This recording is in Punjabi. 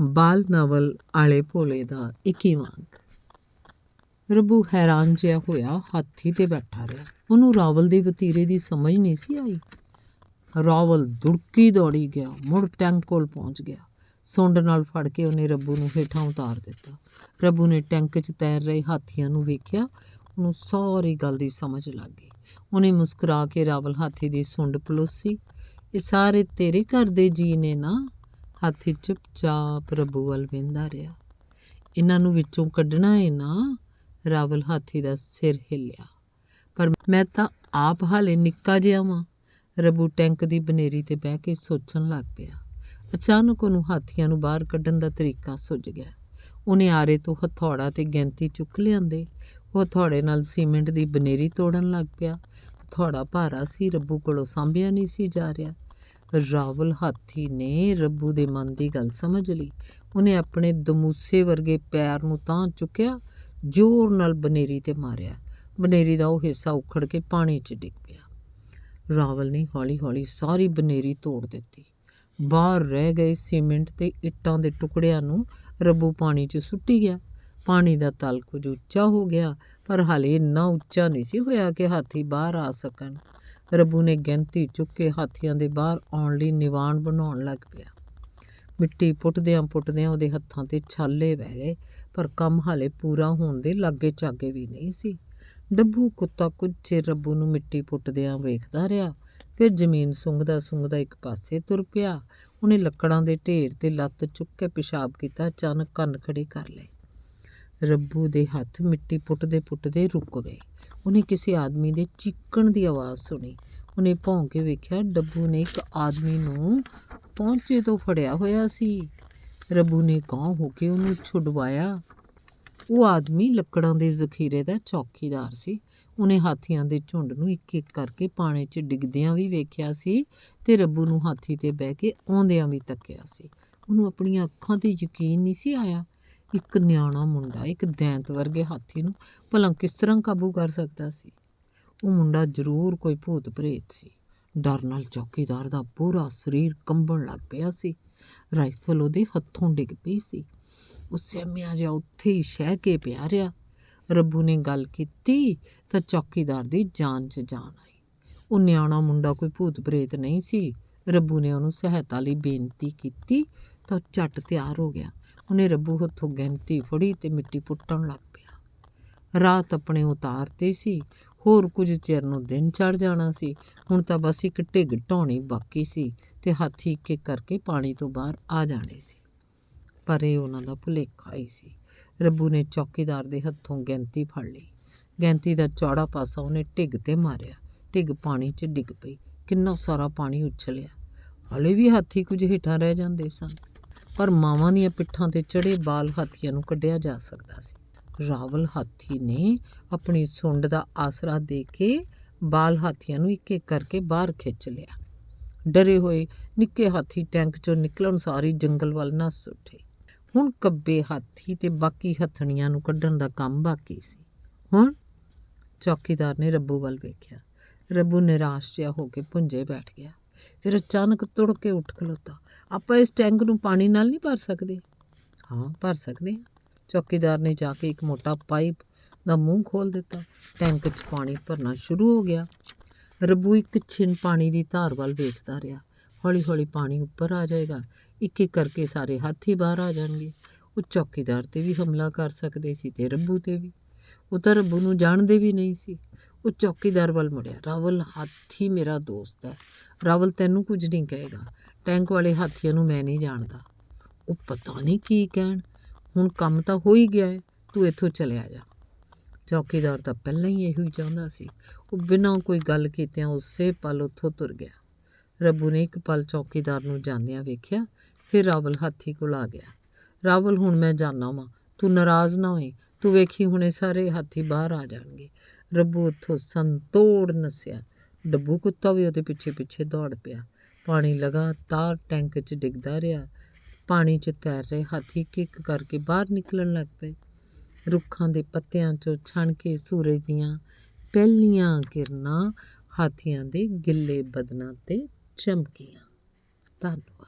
ਬਾਲ ਨਾਵਲ ਆਲੇ ਭੋਲੇ ਦਾ 21ਵਾਂ ਅੰਕ ਰੱਬੂ ਹੈਰਾਨ ਜਿਹਾ ਹੋਇਆ, ਹਾਥੀ ਤੇ ਬੈਠਾ ਰਿਹਾ। ਉਹਨੂੰ ਰਾਵਲ ਦੇ ਵਤੀਰੇ ਦੀ ਸਮਝ ਨਹੀਂ ਸੀ ਆਈ। ਰਾਵਲ ਦੁੜਕੀ ਦੌੜੀ ਗਿਆ, ਮੁੜ ਟੈਂਕ ਕੋਲ ਪਹੁੰਚ ਗਿਆ। ਸੁੰਡ ਨਾਲ ਫੜ ਕੇ ਉਹਨੇ ਰੱਬੂ ਨੂੰ ਹੇਠਾਂ ਉਤਾਰ ਦਿੱਤਾ। ਰੱਬੂ ਨੇ ਟੈਂਕ 'ਚ ਤੈਰ ਰਹੇ ਹਾਥੀਆਂ ਨੂੰ ਵੇਖਿਆ, ਉਹਨੂੰ ਸਾਰੀ ਗੱਲ ਦੀ ਸਮਝ ਲੱਗ ਗਈ। ਉਹਨੇ ਮੁਸਕਰਾ ਕੇ ਰਾਵਲ ਹਾਥੀ ਦੀ ਸੁੰਡ ਪਲੋਸੀ। ਇਹ ਸਾਰੇ ਤੇਰੇ ਘਰ ਦੇ ਜੀ ਨੇ ਨਾ? ਹਾਥੀ ਚੁੱਪਚਾਪ ਰੱਬੂ ਵੱਲ ਵੇਂਦਾ ਰਿਹਾ। ਇਹਨਾਂ ਨੂੰ ਵਿੱਚੋਂ ਕੱਢਣਾ ਏ ਨਾ, ਰਾਵਲ ਹਾਥੀ ਦਾ ਸਿਰ ਹਿੱਲਿਆ। ਪਰ ਮੈਂ ਤਾਂ ਆਪ ਹਾਲੇ ਨਿੱਕਾ ਜਿਹਾ ਵਾਂ। ਰੱਬੂ ਟੈਂਕ ਦੀ ਬਨੇਰੀ ਤੇ ਬਹਿ ਕੇ ਸੋਚਣ ਲੱਗ ਪਿਆ। ਅਚਾਨਕ ਉਹਨੂੰ ਹਾਥੀਆਂ ਨੂੰ ਬਾਹਰ ਕੱਢਣ ਦਾ ਤਰੀਕਾ ਸੁੱਜ ਗਿਆ। ਉਹਨੇ ਆਰੇ ਤੋਂ ਹਥੌੜਾ ਤੇ ਗੈਂਤੀ ਚੁੱਕ ਲਿਆਂਦੇ। ਉਹ ਹਥੌੜੇ ਨਾਲ ਸੀਮੈਂਟ ਦੀ ਬਨੇਰੀ ਤੋੜਨ ਲੱਗ ਪਿਆ। ਹਥੌੜਾ ਭਾਰਾ ਸੀ, ਰੱਬੂ ਕੋਲੋਂ ਸਾਂਭਿਆ ਨਹੀਂ ਸੀ ਜਾ ਰਿਹਾ। ਰਾਵਲ ਹਾਥੀ ਨੇ ਰੱਬੂ ਦੇ ਮਨ ਦੀ ਗੱਲ ਸਮਝ ਲਈ। ਉਹਨੇ ਆਪਣੇ ਦਮੂਸੇ ਵਰਗੇ ਪੈਰ ਨੂੰ ਤਾਂ ਚੁੱਕਿਆ, ਜ਼ੋਰ ਨਾਲ ਬਨੇਰੀ ਤੇ ਮਾਰਿਆ। ਬਨੇਰੀ ਦਾ ਉਹ ਹਿੱਸਾ ਉਖੜ ਕੇ ਪਾਣੀ 'ਚ ਡਿੱਗ ਪਿਆ। ਰਾਵਲ ਨੇ ਹੌਲੀ-ਹੌਲੀ ਸਾਰੀ ਬਨੇਰੀ ਤੋੜ ਦਿੱਤੀ। ਬਾਹਰ ਰਹਿ ਗਏ ਸੀਮੈਂਟ ਤੇ ਇੱਟਾਂ ਦੇ ਟੁਕੜਿਆਂ ਨੂੰ ਰੱਬੂ ਪਾਣੀ 'ਚ ਸੁੱਟੀ ਗਿਆ। ਪਾਣੀ ਦਾ ਤਲ ਕੁਝ ਉੱਚਾ ਹੋ ਗਿਆ, ਪਰ ਹਾਲੇ ਇੰਨਾ ਉੱਚਾ ਨਹੀਂ ਸੀ ਹੋਇਆ ਕਿ ਹਾਥੀ ਬਾਹਰ ਆ ਸਕਣ। ਰੱਬੂ ਨੇ ਗਿਣਤੀ ਚੁੱਕ ਕੇ ਹਾਥੀਆਂ ਦੇ ਬਾਹਰ ਆਉਣ ਲਈ ਨਿਵਾਣ ਬਣਾਉਣ ਲੱਗ ਪਿਆ। ਮਿੱਟੀ ਪੁੱਟਦਿਆਂ ਪੁੱਟਦਿਆਂ ਉਹਦੇ ਹੱਥਾਂ ਤੇ ਛਾਲੇ ਬਹਿ ਗਏ, ਪਰ ਕੰਮ ਹਾਲੇ ਪੂਰਾ ਹੋਣ ਦੇ ਲਾਗੇ ਚਾਗੇ ਵੀ ਨਹੀਂ ਸੀ। ਡੱਬੂ ਕੁੱਤਾ ਕੁਝ ਚਿਰ ਰੱਬੂ ਨੂੰ ਮਿੱਟੀ ਪੁੱਟਦਿਆਂ ਵੇਖਦਾ ਰਿਹਾ, ਫਿਰ ਜ਼ਮੀਨ ਸੁੰਘਦਾ ਸੁੰਘਦਾ ਇੱਕ ਪਾਸੇ ਤੁਰ ਪਿਆ। ਉਹਨੇ ਲੱਕੜਾਂ ਦੇ ਢੇਰ ਤੇ ਲੱਤ ਚੁੱਕ ਕੇ ਪਿਸ਼ਾਬ ਕੀਤਾ ਅਚਾਨਕ ਕੰਨ ਖੜੇ ਕਰ ਲਏ। ਰੱਬੂ ਦੇ ਹੱਥ ਮਿੱਟੀ ਪੁੱਟਦੇ ਪੁੱਟਦੇ ਰੁਕ ਗਏ। ਉਹਨੇ ਕਿਸੇ ਆਦਮੀ ਦੇ ਚੀਕਣ ਦੀ ਆਵਾਜ਼ ਸੁਣੀ। ਉਹਨੇ ਭੌਂ ਕੇ ਵੇਖਿਆ ਡੱਬੂ ਨੇ ਇੱਕ ਆਦਮੀ ਨੂੰ ਪਹੁੰਚੇ ਤੋਂ ਫੜਿਆ ਹੋਇਆ ਸੀ। ਰੱਬੂ ਨੇ ਕਾਂ ਹੋ ਕੇ ਉਹਨੂੰ ਛੁਡਵਾਇਆ। ਉਹ ਆਦਮੀ ਲੱਕੜਾਂ ਦੇ ਜ਼ਖੀਰੇ ਦਾ ਚੌਕੀਦਾਰ ਸੀ। ਉਹਨੇ ਹਾਥੀਆਂ ਦੇ ਝੁੰਡ ਨੂੰ ਇੱਕ ਇੱਕ ਕਰਕੇ ਪਾਣੀ 'ਚ ਡਿੱਗਦਿਆਂ ਵੀ ਵੇਖਿਆ ਸੀ ਤੇ ਰੱਬੂ ਨੂੰ ਹਾਥੀ ਤੇ ਬਹਿ ਕੇ ਆਉਂਦਿਆਂ ਵੀ ਤੱਕਿਆ ਸੀ। ਉਹਨੂੰ ਆਪਣੀਆਂ ਅੱਖਾਂ ਤੇ ਯਕੀਨ ਨਹੀਂ ਸੀ ਆਇਆ ਇੱਕ ਨਿਆਣਾ ਮੁੰਡਾ, ਇੱਕ ਦੈਂਤ ਵਰਗੇ ਹਾਥੀ ਨੂੰ ਭਲਾ ਕਿਸ ਤਰ੍ਹਾਂ ਕਾਬੂ ਕਰ ਸਕਦਾ ਸੀ? ਉਹ ਮੁੰਡਾ ਜ਼ਰੂਰ ਕੋਈ ਭੂਤ ਪ੍ਰੇਤ ਸੀ। ਡਰ ਨਾਲ ਚੌਕੀਦਾਰ ਦਾ ਪੂਰਾ ਸਰੀਰ ਕੰਬਣ ਲੱਗ ਪਿਆ ਸੀ। ਰਾਈਫਲ ਉਹਦੇ ਹੱਥੋਂ ਡਿੱਗ ਪਈ ਸੀ। ਉਹ ਸਹਿਮਿਆ ਜਿਹਾ ਉੱਥੇ ਹੀ ਸ਼ਹਿ ਕੇ ਪਿਆ ਰਿਹਾ। ਰੱਬੂ ਨੇ ਗੱਲ ਕੀਤੀ ਤਾਂ ਚੌਕੀਦਾਰ ਦੀ ਜਾਨ 'ਚ ਜਾਨ ਆਈ। ਉਹ ਨਿਆਣਾ ਮੁੰਡਾ ਕੋਈ ਭੂਤ ਪ੍ਰੇਤ ਨਹੀਂ ਸੀ। ਰੱਬੂ ਨੇ ਉਹਨੂੰ ਸਹਾਇਤਾ ਲਈ ਬੇਨਤੀ ਕੀਤੀ ਤਾਂ ਉਹ ਝੱਟ ਤਿਆਰ ਹੋ ਗਿਆ। ਉਹਨੇ ਰੱਬੂ ਹੱਥੋਂ ਗੈਂਤੀ ਫੜੀ ਤੇ ਮਿੱਟੀ ਪੁੱਟਣ ਲੱਗ ਪਿਆ। ਰਾਤ ਆਪਣੇ ਉਤਾਰ ਤੇ ਸੀ, ਹੋਰ ਕੁਝ ਚਿਰ ਨੂੰ ਦਿਨ ਚੜ ਜਾਣਾ ਸੀ। ਹੁਣ ਤਾਂ ਬਸ ਇੱਕ ਢਿੱਗ ਢਾਉਣੀ ਬਾਕੀ ਸੀ ਤੇ ਹਾਥੀ ਇੱਕ ਇੱਕ ਕਰਕੇ ਪਾਣੀ ਤੋਂ ਬਾਹਰ ਆ ਜਾਣੇ ਸੀ। ਪਰ ਇਹ ਉਹਨਾਂ ਦਾ ਭੁਲੇਖਾ ਹੀ ਸੀ। ਰੱਬੂ ਨੇ ਚੌਕੀਦਾਰ ਦੇ ਹੱਥੋਂ ਗੈਂਤੀ ਫੜ ਲਈ। ਗੈਂਤੀ ਦਾ ਚੌੜਾ ਪਾਸਾ ਉਹਨੇ ਢਿੱਗ ਤੇ ਮਾਰਿਆ। ਢਿੱਗ ਪਾਣੀ 'ਚ ਡਿੱਗ ਪਈ। ਕਿੰਨਾ ਸਾਰਾ ਪਾਣੀ ਉਛਲਿਆ। ਹਲੇ ਵੀ ਹਾਥੀ ਕੁਝ ਹੇਠਾਂ ਰਹਿ ਜਾਂਦੇ ਸਨ। ਪਰ ਮਾਵਾਂ ਦੀਆਂ ਪਿੱਠਾਂ ਤੇ ਚੜੇ ਬਾਲ ਹਾਥੀਆਂ ਨੂੰ ਕੱਢਿਆ ਜਾ ਸਕਦਾ ਸੀ। ਰਾਵਲ ਹਾਥੀ ਨੇ ਆਪਣੀ ਸੁੰਡ ਦਾ ਆਸਰਾ ਦੇ ਕੇ ਬਾਲ ਹਾਥੀਆਂ ਨੂੰ ਇੱਕ ਇੱਕ ਕਰਕੇ ਬਾਹਰ ਖਿੱਚ ਲਿਆ। ਡਰੇ ਹੋਏ ਨਿੱਕੇ ਹਾਥੀ ਟੈਂਕ ਚੋਂ ਨਿਕਲਣ ਸਾਰੀ ਜੰਗਲ ਵੱਲ ਨੱਸ ਉੱਠੇ। ਹੁਣ ਕੱਬੇ ਹਾਥੀ ਤੇ ਬਾਕੀ ਹੱਥਣੀਆਂ ਨੂੰ ਕੱਢਣ ਦਾ ਕੰਮ ਬਾਕੀ ਸੀ। ਹੁਣ ਚੌਕੀਦਾਰ ਨੇ ਰੱਬੂ ਵੱਲ ਵੇਖਿਆ। ਰੱਬੂ ਨਿਰਾਸ਼ ਜਿਹਾ ਹੋ ਕੇ ਪੁੰਜੇ ਬੈਠ ਗਿਆ। ਫਿਰ ਅਚਾਨਕ ਤੁੜ ਕੇ ਉੱਠ ਖਲੋਤਾ। ਆਪਾਂ ਇਸ ਟੈਂਕ ਨੂੰ ਪਾਣੀ ਨਾਲ ਨਹੀਂ ਭਰ ਸਕਦੇ। ਹਾਂ। ਭਰ ਸਕਦੇ ਹਾਂ। ਚੌਕੀਦਾਰ ਨੇ ਜਾ ਕੇ ਇੱਕ ਮੋਟਾ ਪਾਈਪ ਦਾ ਮੂੰਹ ਖੋਲ ਦਿੱਤਾ। ਟੈਂਕ 'ਚ ਪਾਣੀ ਭਰਨਾ ਸ਼ੁਰੂ ਹੋ ਗਿਆ। ਰੱਬੂ ਇੱਕ ਛਿਨ ਪਾਣੀ ਦੀ ਧਾਰ ਵੱਲ ਵੇਖਦਾ ਰਿਹਾ। ਹੌਲੀ ਹੌਲੀ ਪਾਣੀ ਉੱਪਰ ਆ ਜਾਏਗਾ। ਇੱਕ ਇੱਕ ਕਰਕੇ ਸਾਰੇ ਹਾਥੀ ਬਾਹਰ ਆ ਜਾਣਗੇ। ਉਹ ਚੌਕੀਦਾਰ ਤੇ ਵੀ ਹਮਲਾ ਕਰ ਸਕਦੇ ਸੀ ਤੇ ਰੱਬੂ ਤੇ ਵੀ। ਉਹ ਤਾਂ ਰੱਬੂ ਨੂੰ ਜਾਣਦੇ ਵੀ ਨਹੀਂ ਸੀ। ਉਹ ਚੌਕੀਦਾਰ ਵੱਲ ਮੁੜਿਆ। ਰਾਵਲ ਹਾਥੀ ਮੇਰਾ ਦੋਸਤ ਹੈ। ਰਾਵਲ ਤੈਨੂੰ ਕੁਝ ਨਹੀਂ ਕਹੇਗਾ। ਟੈਂਕ ਵਾਲੇ ਹਾਥੀਆਂ ਨੂੰ ਮੈਂ ਨਹੀਂ ਜਾਣਦਾ। ਉਹ ਪਤਾ ਨਹੀਂ ਕੀ ਕਹਿਣ। ਹੁਣ ਕੰਮ ਤਾਂ ਹੋ ਹੀ ਗਿਆ ਹੈ ਤੂੰ ਇੱਥੋਂ ਚਲਿਆ ਜਾ। ਚੌਕੀਦਾਰ ਤਾਂ ਪਹਿਲਾਂ ਹੀ ਇਹੋ ਹੀ ਚਾਹੁੰਦਾ ਸੀ। ਉਹ ਬਿਨਾਂ ਕੋਈ ਗੱਲ ਕੀਤਿਆਂ ਉਸੇ ਪਲ ਉੱਥੋਂ ਤੁਰ ਗਿਆ। ਰੱਬੂ ਨੇ ਇੱਕ ਪਲ ਚੌਕੀਦਾਰ ਨੂੰ ਜਾਂਦਿਆਂ ਵੇਖਿਆ, ਫਿਰ ਰਾਵਲ ਹਾਥੀ ਕੋਲ ਆ ਗਿਆ। ਰਾਵਲ, ਹੁਣ ਮੈਂ ਜਾਣਾ ਵਾਂ। ਤੂੰ ਨਾਰਾਜ਼ ਨਾ ਹੋਏ ਤੂੰ ਵੇਖੀ ਹੁਣੇ ਸਾਰੇ ਹਾਥੀ ਬਾਹਰ ਆ ਜਾਣਗੇ। ਰੱਬੂ ਉੱਥੋਂ ਸੰਤੋੜ ਨਸਿਆ ਡੱਬੂ ਕੁੱਤਾ ਵੀ ਉਹਦੇ ਪਿੱਛੇ ਪਿੱਛੇ ਦੌੜ ਪਿਆ। ਪਾਣੀ ਲਗਾਤਾਰ ਟੈਂਕ 'ਚ ਡਿੱਗਦਾ ਰਿਹਾ। ਪਾਣੀ 'ਚ ਤੈਰ ਰਹੇ ਹਾਥੀ ਕਿੱਕ ਕਰਕੇ ਬਾਹਰ ਨਿਕਲਣ ਲੱਗ ਪਏ। ਰੁੱਖਾਂ ਦੇ ਪੱਤਿਆਂ 'ਚੋਂ ਛਣ ਕੇ ਸੂਰਜ ਦੀਆਂ ਪਹਿਲੀਆਂ ਕਿਰਨਾਂ ਹਾਥੀਆਂ ਦੇ ਗਿੱਲੇ ਬਦਨਾਂ ਤੇ ਚਮਕੀਆਂ। ਧੰਨਵਾਦ।